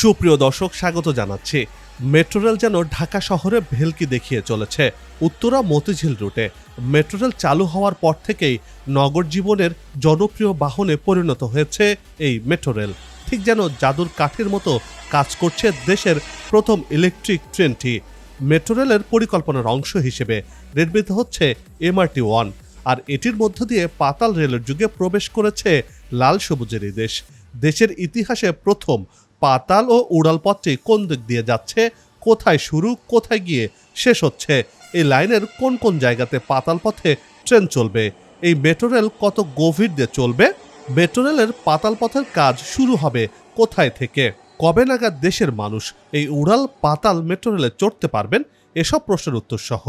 সুপ্রিয় দর্শক, স্বাগত জানাচ্ছি। মেট্রো রেল যেন ঢাকা শহরে ভেলকি দেখিয়ে চলেছে। উত্তরা মতিঝিল রুটে মেট্রো রেল চালু হওয়ার পর থেকেই নগর জীবনের জনপ্রিয় বাহনে পরিণত হয়েছে এই মেট্রো রেল। ঠিক যেন জাদুর কাঠের মতো কাজ করছে দেশের প্রথম ইলেকট্রিক ট্রেনটি। মেট্রো রেলের পরিকল্পনার অংশ হিসেবে নির্মিত হচ্ছে এমআরটি ওয়ান, আর এটির মধ্য দিয়ে পাতাল রেলের যুগে প্রবেশ করেছে লাল সবুজের দেশ। দেশের ইতিহাসে প্রথম পাতাল ও উড়াল পথটি কোন দিক দিয়ে যাচ্ছে, কোথায় শুরু, কোথায় গিয়ে শেষ হচ্ছে, এই লাইনের কোন কোন জায়গাতে পাতাল পথে ট্রেন চলবে, এই মেট্রো রেল কত গভীর দিয়ে চলবে, মেট্রো রেলের পাতাল পথের কাজ শুরু হবে কোথায় থেকে, কবে নাগাদ দেশের মানুষ এই উড়াল পাতাল মেট্রো রেলে চড়তে পারবেন, এসব প্রশ্নের উত্তর সহ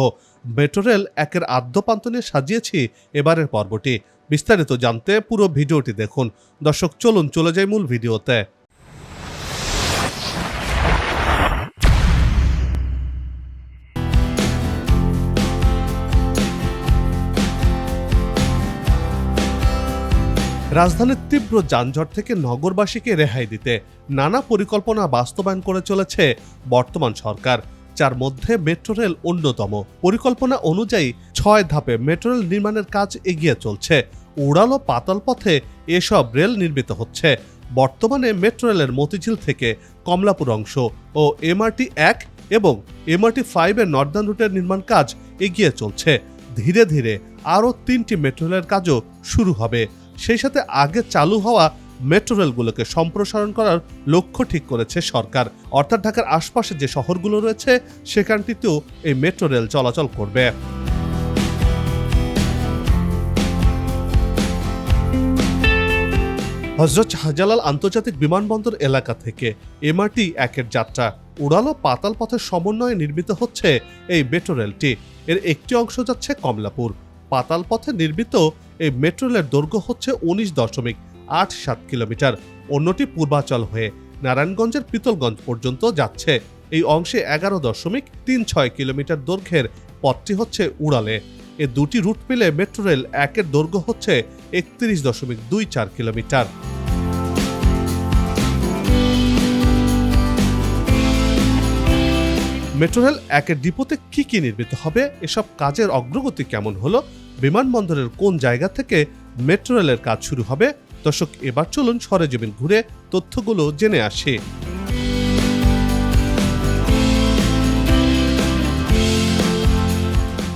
মেট্রো রেল একের আদ্যপান্ত নিয়ে সাজিয়েছি এবারের পর্বটি। বিস্তারিত জানতে পুরো ভিডিওটি দেখুন। দর্শক, চলুন চলে যাই মূল ভিডিওতে। রাজধানীর তীব্র যানজট থেকে নগরবাসীকে রেহাই দিতে নানা পরিকল্পনা বাস্তবায়ন করে চলেছে বর্তমান সরকার, যার মধ্যে মেট্রো রেল অন্যতম। পরিকল্পনা অনুযায়ী ছয় ধাপে মেট্রো রেল নির্মাণের কাজ এগিয়ে চলছে। উড়াল ও পাতাল পথে এসব রেল নির্মিত হচ্ছে। বর্তমানে মেট্রো রেলের মতিঝিল থেকে কমলাপুর অংশ ও এমআরটি এক এবং এমআরটি ফাইভের নর্দার্ন রুটের নির্মাণ কাজ এগিয়ে চলছে। ধীরে ধীরে আরও তিনটি মেট্রো রেলের কাজও শুরু হবে। সেই সাথে আগে চালু হওয়া মেট্রো রেলগুলোকে সম্প্রসারণ করার লক্ষ্য ঠিক করেছে সরকার। অর্থাৎ ঢাকার আশপাশে যে শহরগুলো রয়েছে, সেখানটিতেও এই মেট্রো রেল চলাচল করবে। হজরত শাহজালাল আন্তর্জাতিক বিমানবন্দর এলাকা থেকে এমআরটি একের যাত্রা উড়ালো পাতাল পথের সমন্বয়ে নির্মিত হচ্ছে এই মেট্রো রেলটি এর একটি অংশ যাচ্ছে কমলাপুর। পাতাল পথে নির্মিত এই মেট্রো রেলের দৈর্ঘ্য হচ্ছে উনিশ দশমিক আট সাত কিলোমিটার। অন্যটি পূর্বাচল হয়ে নারায়ণগঞ্জের পিতলগঞ্জ পর্যন্ত যাচ্ছে। এই অংশে এগারো দশমিক তিন ছয় কিলোমিটার দৈর্ঘ্যের পথটি হচ্ছে উড়ালে। এ দুটি রুট মিলে মেট্রো রেল একের দৈর্ঘ্য হচ্ছে একত্রিশ দশমিক দুই চার কিলোমিটার। মেট্রো রেল একের ডিপোতে কি কি নির্মিত হবে? এসব কাজের অগ্রগতি কেমন হলো? বিমানবন্দরের কোন জায়গা থেকে মেট্রো রেলের কাজ শুরু হবে? দর্শক, এবার চলুন সরেজমিন ঘুরে তথ্যগুলো জেনে আসি।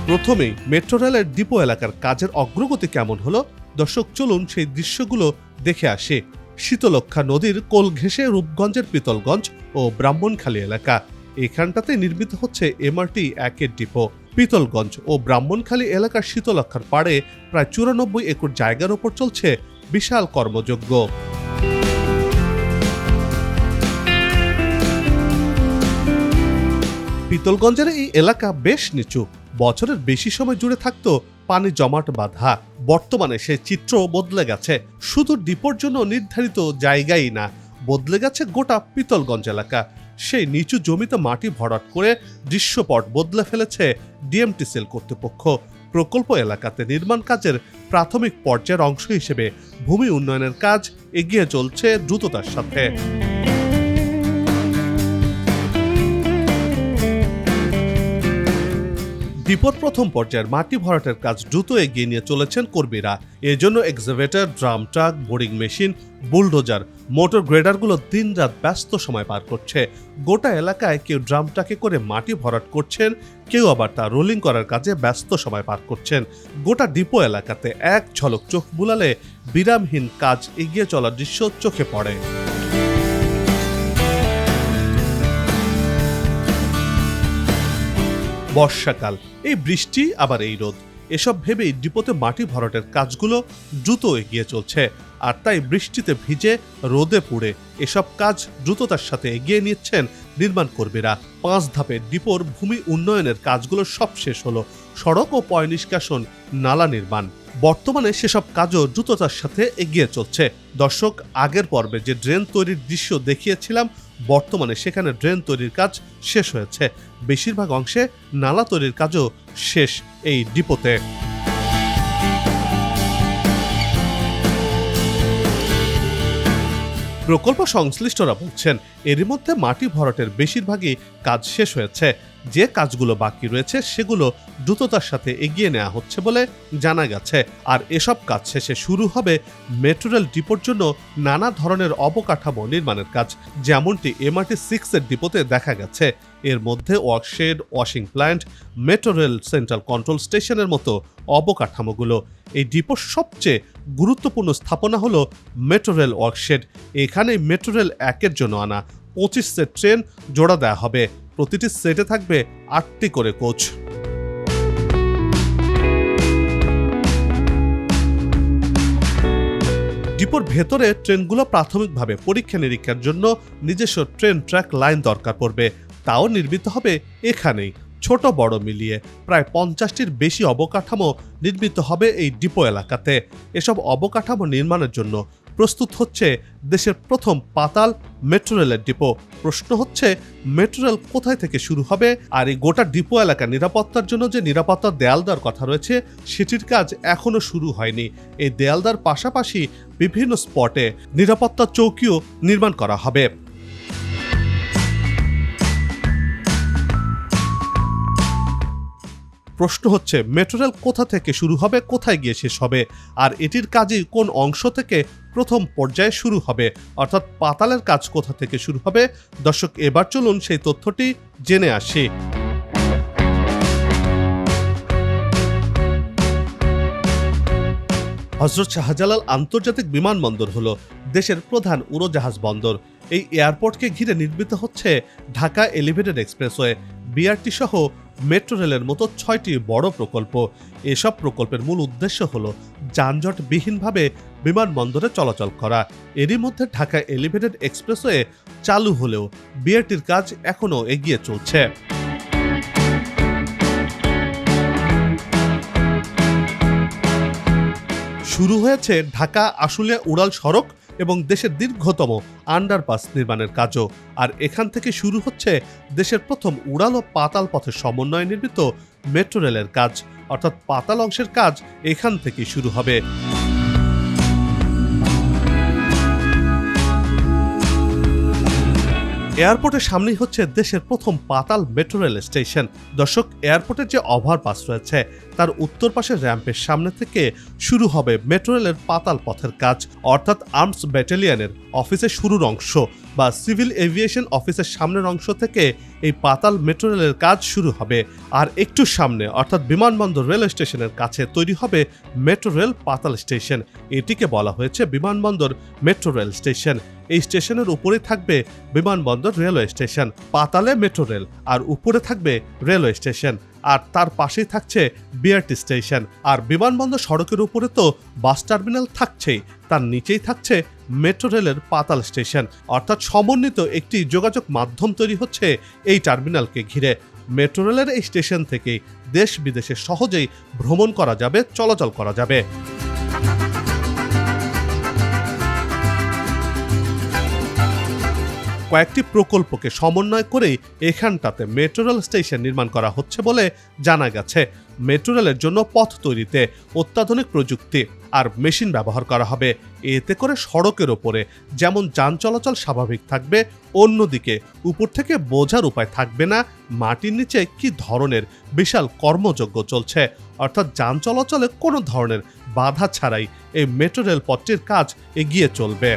প্রথমেই মেট্রো রেলের ডিপো এলাকার কাজের অগ্রগতি কেমন হলো? দর্শক, চলুন সেই দৃশ্যগুলো দেখে আসে। শীতলক্ষা নদীর কোল ঘেঁষে রূপগঞ্জের পিতলগঞ্জ ও ব্রাহ্মণখালী এলাকা। এখানটাতে নির্মিত হচ্ছে এমআরটি একের ডিপো, পিতলগঞ্জ ও ব্রাহ্মণখালী এলাকার শীতলক্ষার পাড়ে প্রায় চুরানব্বই একর জায়গার ওপর চলছে বিশাল কর্মযজ্ঞ। পিতলগঞ্জের এই এলাকা বেশ নিচু। বছরের বেশি সময় জুড়ে থাকতো পানি জমাট বাঁধা। বর্তমানে সে চিত্র বদলে গেছে। শুধু ডিপোর জন্য নির্ধারিত জায়গাই না, বদলে গেছে গোটা পিতলগঞ্জ এলাকা। সেই নিচু জমিতে মাটি ভরাট করে দৃশ্যপট বদলে ফেলেছে ডিএমটিসিএল কর্তৃপক্ষ। প্রকল্প এলাকাতে নির্মাণ কাজের প্রাথমিক পর্যায়ের অংশ হিসেবে ভূমি উন্নয়নের কাজ এগিয়ে চলছে দ্রুততার সাথে। ডিপোর প্রথম পর্যায়ের মাটি ভরাটের কাজ দ্রুত এগিয়ে নিয়ে চলেছেন কর্মীরা। এজন্য excavator, drum truck, boring machine, bulldozer, motor গ্রেডারগুলো দিনরাত ব্যস্ত সময় পার করছে। গোটা এলাকায় কেউ ড্রাম ট্রাকে করে মাটি ভরাট করছেন, কেউ আবার তা রোলিং করার কাজে ব্যস্ত সময় পার করছেন। গোটা ডিপো এলাকাতে এক ঝলক চোখ বুলালে বিরামহীন কাজ এগিয়ে চলার দৃশ্য চোখে পড়ে। বর্ষাকাল। এই বৃষ্টি, আবার এই রোদ। এসব ভেবেই ডিপোতে মাটি ভরাটের কাজগুলো দ্রুত এগিয়ে চলছে। আর তাই বৃষ্টিতে ভিজে রোদে পুড়ে এসব কাজ দ্রুততার সাথে এগিয়ে নিচ্ছেন নির্মাণ কর্মীরা। পাঁচ ধাপে ডিপোর ভূমি উন্নয়নের কাজগুলো সব শেষ হলো। সড়ক ও পয় নিষ্কাশন, নালা নির্মাণ। বর্তমানে সেসব কাজও দ্রুততার সাথে এগিয়ে চলছে। দর্শক, আগের পর্বে যে ড্রেন তৈরির দৃশ্য দেখিয়েছিলাম বর্তমানে সেখানে ড্রেন তৈরির কাজ শেষ হয়েছে। বেশিরভাগ অংশে নালা তৈরির কাজও শেষ এই ডিপোতে। প্রকল্প সংশ্লিষ্টরা বলছেন, এরই মধ্যে মাটি ভরাটের বেশিরভাগই কাজ শেষ হয়েছে। যে কাজগুলো বাকি রয়েছে সেগুলো দ্রুততার সাথে এগিয়ে নেওয়া হচ্ছে বলে জানা গেছে। আর এসব কাজ শেষে শুরু হবে মেট্রো রেল ডিপোর জন্য নানা ধরনের অবকাঠামো নির্মাণের কাজ, যেমনটি এমআরটি সিক্সের ডিপোতে দেখা গেছে। এর মধ্যে work shed washing plant, metro rail central control স্টেশনের মতো অবকাঠামোগুলো। এই ডিপোর সবচেয়ে গুরুত্বপূর্ণ স্থাপনা হলো মেট্রো রেল ওয়ার্কশেড এখানে মেট্রো রেল একের জন্য আনা পঁচিশ সেট ট্রেন জোড়া দেওয়া হবে। প্রতিটি সেটে থাকবে আটটি করে কোচ। ডিপোর ভেতরে ট্রেনগুলো প্রাথমিকভাবে পরীক্ষা নিরীক্ষার জন্য নিজস্ব ট্রেন ট্র্যাক লাইন দরকার পড়বে। তাও নির্মিত হবে এখানেই, ছোট বড় মিলিয়ে। প্রায় পঞ্চাশটির বেশি অবকাঠামো নির্মিত হবে এই ডিপো এলাকাতে। এসব অবকাঠামো নির্মাণের জন্য প্রস্তুত হচ্ছে দেশের প্রথম পাতাল মেট্রো রেলের ডিপো। প্রশ্ন হচ্ছে, মেট্রো রেল কোথায় থেকে শুরু হবে? আর এই গোটা ডিপো এলাকা নিরাপত্তার জন্য যে নিরাপত্তা দেয়াল দেওয়ার কথা রয়েছে, সেটির কাজ এখনও শুরু হয়নি। এই দেয়াল দেওয়ার পাশাপাশি বিভিন্ন স্পটে নিরাপত্তা চৌকিও নির্মাণ করা হবে। প্রশ্ন হচ্ছে, মেট্রো রেল কোথা থেকে শুরু হবে, কোথায় গিয়ে শেষ হবে? আর এটির কাজই কোন অংশ থেকে প্রথম পর্যায়ে শুরু হবে? অর্থাৎ পাতালের কাজ কোথা থেকে শুরু হবে? দর্শক, এবার চলুন সেই তথ্যটি জেনে আসি। হজরত শাহজালাল আন্তর্জাতিক বিমানবন্দর হলো দেশের প্রধান উড়োজাহাজ বন্দর। এই এয়ারপোর্টকে ঘিরে নির্মিত হচ্ছে ঢাকা এলিভেটেড এক্সপ্রেসওয়ে। বিআরটি সহ মেট্রো রেলের মতো ছয়টি বড় প্রকল্প। এসব প্রকল্পের মূল উদ্দেশ্য হল যানজটবিহীনভাবে বিমানবন্দরে চলাচল করা। এরই মধ্যে ঢাকা এলিভেটেড এক্সপ্রেসওয়ে চালু হলেও বিআরটির কাজ এখনও এগিয়ে চলছে। শুরু হয়েছে ঢাকা আশুলিয়া উড়াল সড়ক এবং দেশের দীর্ঘতম আন্ডারপাস নির্মাণের কাজও। আর এখান থেকে শুরু হচ্ছে দেশের প্রথম উড়াল ও পাতাল পথের সমন্বয়ে নির্মিত মেট্রো রেলের কাজ। অর্থাৎ পাতাল অংশের কাজ এখান থেকে শুরু হবে। এয়ারপোর্টের সামনেই হচ্ছে দেশের প্রথম পাতাল মেট্রো রেল স্টেশন। দর্শক, এয়ারপোর্টের যে ওভারপাস রয়েছে, তার উত্তর পাশের র্যাম্পের সামনে থেকে শুরু হবে মেট্রো রেলের পাতাল পথের কাজ, অর্থাৎ আর্মস ব্যাটালিয়নের অফিসের শুরুর অংশ। বা সিভিল এভিয়েশন অফিসের সামনের অংশ থেকে এই পাতাল মেট্রো রেলের কাজ শুরু হবে। আর একটু সামনে, অর্থাৎ বিমানবন্দর রেল স্টেশনের কাছে তৈরি হবে মেট্রো রেল পাতাল স্টেশন। এটিকে বলা হয়েছে বিমানবন্দর মেট্রো রেল স্টেশন। এই স্টেশনের উপরে থাকবে বিমানবন্দর রেলওয়ে স্টেশন, পাতালে মেট্রো রেল, আর উপরে থাকবে রেলওয়ে স্টেশন। আর তার পাশেই থাকছে বিআরটি স্টেশন। আর বিমানবন্দর সড়কের উপরে তো বাস টার্মিনাল থাকছেই, তার নিচেই থাকছে মেট্রো রেলের পাতাল স্টেশন। অর্থাৎ সমন্বিত একটি যোগাযোগ মাধ্যম তৈরি হচ্ছে এই টার্মিনালকে ঘিরে। মেট্রো রেলের এই স্টেশন থেকেই দেশ বিদেশে সহজেই ভ্রমণ করা যাবে, চলাচল করা যাবে। কয়েকটি প্রকল্পকে সমন্বয় করেই এখানটাতে মেট্রো রেল স্টেশন নির্মাণ করা হচ্ছে বলে জানা গেছে। মেট্রো রেলের জন্য পথ তৈরিতে অত্যাধুনিক প্রযুক্তি আর মেশিন ব্যবহার করা হবে। এতে করে সড়কের ওপরে যেমন যান চলাচল স্বাভাবিক থাকবে, অন্যদিকে উপর থেকে বোঝার উপায় থাকবে না, মাটির নিচে কি ধরনের বিশাল কর্মযজ্ঞ চলছে। অর্থাৎ যান চলাচলে কোনো ধরনের বাধা ছাড়াই এই মেট্রো রেল পথটির কাজ এগিয়ে চলবে।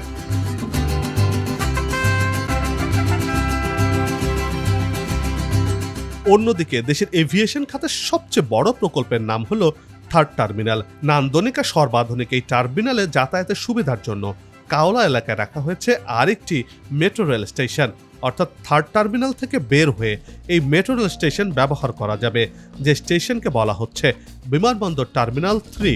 অন্যদিকে দেশের এভিয়েশন খাতের সবচেয়ে বড় প্রকল্পের নাম হলো থার্ড টার্মিনাল। নান্দনিকা সর্বাধুনিক এই টার্মিনালে যাতায়াতের সুবিধার জন্য কাওলা এলাকায় রাখা হয়েছে আরেকটি মেট্রো রেল স্টেশন। অর্থাৎ থার্ড টার্মিনাল থেকে বের হয়ে এই মেট্রো রেল স্টেশন ব্যবহার করা যাবে, যে স্টেশনকে বলা হচ্ছে বিমানবন্দর টার্মিনাল থ্রি।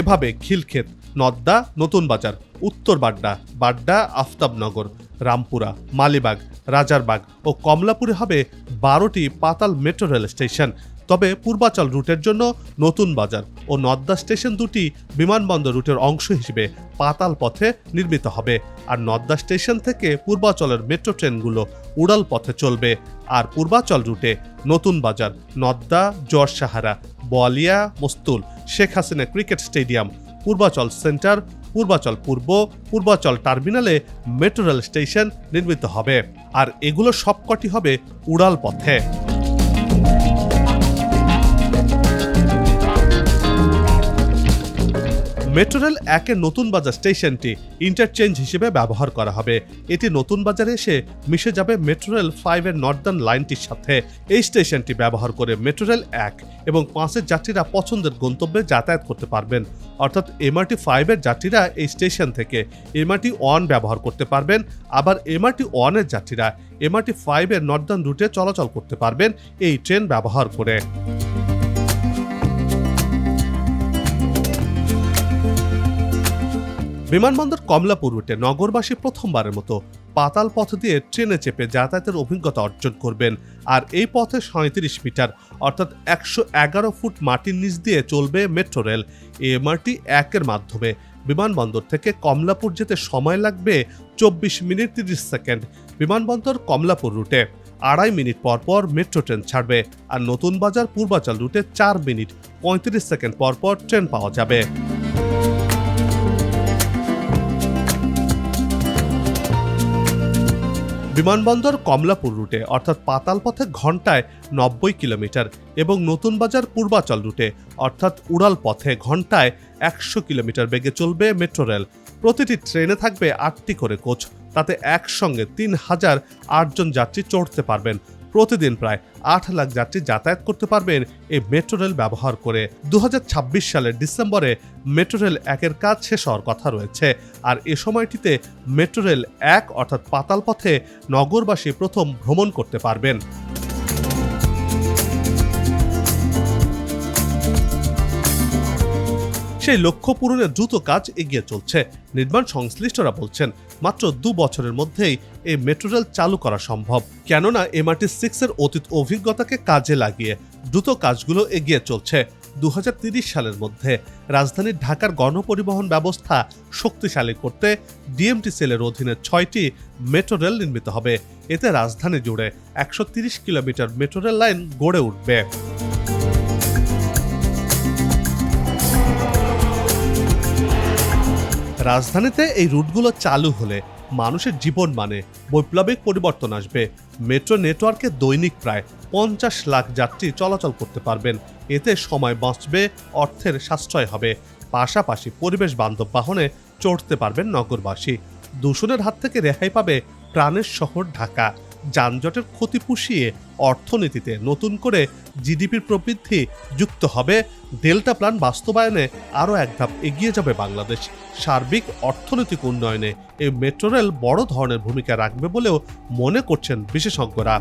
এভাবে খিলক্ষেত নদ্দা, নতুন বাজার, উত্তর বাড্ডা বাড্ডা, আফতাবনগর, রামপুরা, মালিবাগ, রাজারবাগ ও কমলাপুরে হবে বারোটি পাতাল মেট্রো রেল স্টেশন। তবে পূর্বাচল রুটের জন্য নতুন বাজার ও নদ্দা স্টেশন দুটি বিমানবন্দর রুটের অংশ হিসেবে পাতাল পথে নির্মিত হবে। আর নদ্দা স্টেশন থেকে পূর্বাচলের মেট্রো ট্রেনগুলো উড়াল পথে চলবে। আর পূর্বাচল রুটে নতুন Bazar Nadda, Joarsahara Bolia Mastul, Sheikh Hasina cricket stadium Purbachal centre, Purbachal Purba, Purbachal টার্মিনালে মেট্রো রেল স্টেশন নির্মিত হবে। আর এগুলো সবকটি হবে উড়াল পথে। মেট্রো রেল একের নতুন বাজার স্টেশনটি ইন্টারচেঞ্জ হিসেবে ব্যবহার করা হবে। এটি নতুন বাজারে এসে মিশে যাবে মেট্রো রেল ফাইভের নর্দার্ন লাইনটির সাথে। এই স্টেশনটি ব্যবহার করে মেট্রো রেল এক এবং পাঁচের যাত্রীরা পছন্দের গন্তব্যে যাতায়াত করতে পারবেন। অর্থাৎ এমআরটি ফাইভের যাত্রীরা এই স্টেশন থেকে এমআরটি ওয়ান ব্যবহার করতে পারবেন। আবার এমআরটি ওয়ানের যাত্রীরা এমআরটি ফাইভের নর্দার্ন রুটে চলাচল করতে পারবেন এই ট্রেন ব্যবহার করে। বিমানবন্দর কমলাপুর রুটে নগরবাসী প্রথমবারের মতো পাতাল পথ দিয়ে ট্রেনে চেপে যাতায়াতের অভিজ্ঞতা অর্জন করবেন। আর এই পথে সাঁত্রিশ মিটার, অর্থাৎ একশো এগারো ফুট মাটির নিচ দিয়ে চলবে মেট্রো রেল। এমআরটি একের মাধ্যমে বিমানবন্দর থেকে কমলাপুর যেতে সময় লাগবে চব্বিশ মিনিট তিরিশ সেকেন্ড। বিমানবন্দর কমলাপুর রুটে আড়াই মিনিট পর পর মেট্রো ট্রেন ছাড়বে। আর নতুন বাজার পূর্বাচল রুটে চার মিনিট পঁয়ত্রিশ সেকেন্ড পর পর ট্রেন পাওয়া যাবে। বিমানবন্দর কমলাপুর রুটে, অর্থাৎ পাতালপথে ঘন্টায় নব্বই কিলোমিটার এবং নতুন বাজার পূর্বাচল রুটে, অর্থাৎ উড়াল পথে ঘন্টায় একশো কিলোমিটার বেগে চলবে মেট্রো রেল। প্রতিটি ট্রেনে থাকবে আটটি করে কোচ, তাতে একসঙ্গে তিন হাজার আটজন যাত্রী চড়তে পারবেন। প্রতিদিন প্রায় আট লাখ যাত্রী যাতায়াত করতে পারবেন এই মেট্রো রেল ব্যবহার করে। দু হাজার ছাব্বিশ সালের ডিসেম্বরে মেট্রো রেল একের কাজ শেষ হওয়ার কথা রয়েছে। আর এ সময়টিতে মেট্রো রেল এক অর্থাৎ পাতাল পথে নগরবাসী প্রথম ভ্রমণ করতে পারবেন। সেই লক্ষ্য পূরণের দ্রুত কাজ এগিয়ে চলছে, নির্মাণ সংশ্লিষ্টরা বলছেন। মাত্র দু বছরের মধ্যেই এই মেট্রো রেল চালু করা সম্ভব। কেননা, এমআরটি সিক্স এর অতীত অভিজ্ঞতাকে কাজে লাগিয়ে দ্রুত কাজগুলো এগিয়ে চলছে দু সালের মধ্যে। রাজধানীর ঢাকার গণপরিবহন ব্যবস্থা শক্তিশালী করতে ডিএমটি সেলের অধীনে ছয়টি মেট্রো রেল নির্মিত হবে। এতে রাজধানী জুড়ে একশো কিলোমিটার মেট্রো রেল লাইন গড়ে উঠবে। রাজধানীতে এই রুটগুলো চালু হলে মানুষের জীবন মানে বৈপ্লবিক পরিবর্তন আসবে। মেট্রো নেটওয়ার্কে দৈনিক প্রায় পঞ্চাশ লাখ যাত্রী চলাচল করতে পারবেন। এতে সময় বাঁচবে, অর্থের সাশ্রয় হবে। পাশাপাশি পরিবেশ বান্ধব বাহনে চড়তে পারবেন নগরবাসী। দূষণের হাত থেকে রেহাই পাবে প্রাণের শহর ঢাকা। যানজটের ক্ষতি পুষিয়ে অর্থনীতিতে নতুন করে জিডিপির প্রবৃদ্ধি যুক্ত হবে, ডেল্টা প্ল্যান বাস্তবায়নে আরও এক ধাপ এগিয়ে যাবে বাংলাদেশ। সার্বিক অর্থনৈতিক উন্নয়নে এই মেট্রো রেল বড় ধরনের ভূমিকা রাখবে বলেও মনে করছেন বিশেষজ্ঞরা।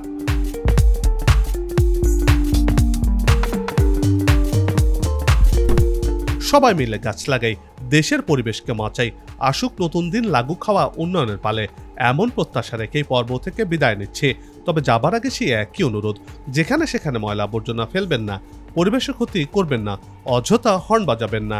সবাই মিলে গাছ লাগাই দেশের পরিবেশকে মাচাই। আসুক নতুন দিন লাগু খাওয়া উন্নয়নের পালে, এমন প্রত্যাশা রেখেই পর্ব থেকে বিদায় নিচ্ছে। তবে যাবার আগে সে একই অনুরোধ, যেখানে সেখানে ময়লা আবর্জনা ফেলবেন না, পরিবেশের ক্ষতি করবেন না, অযথা হর্ন বাজাবেন না।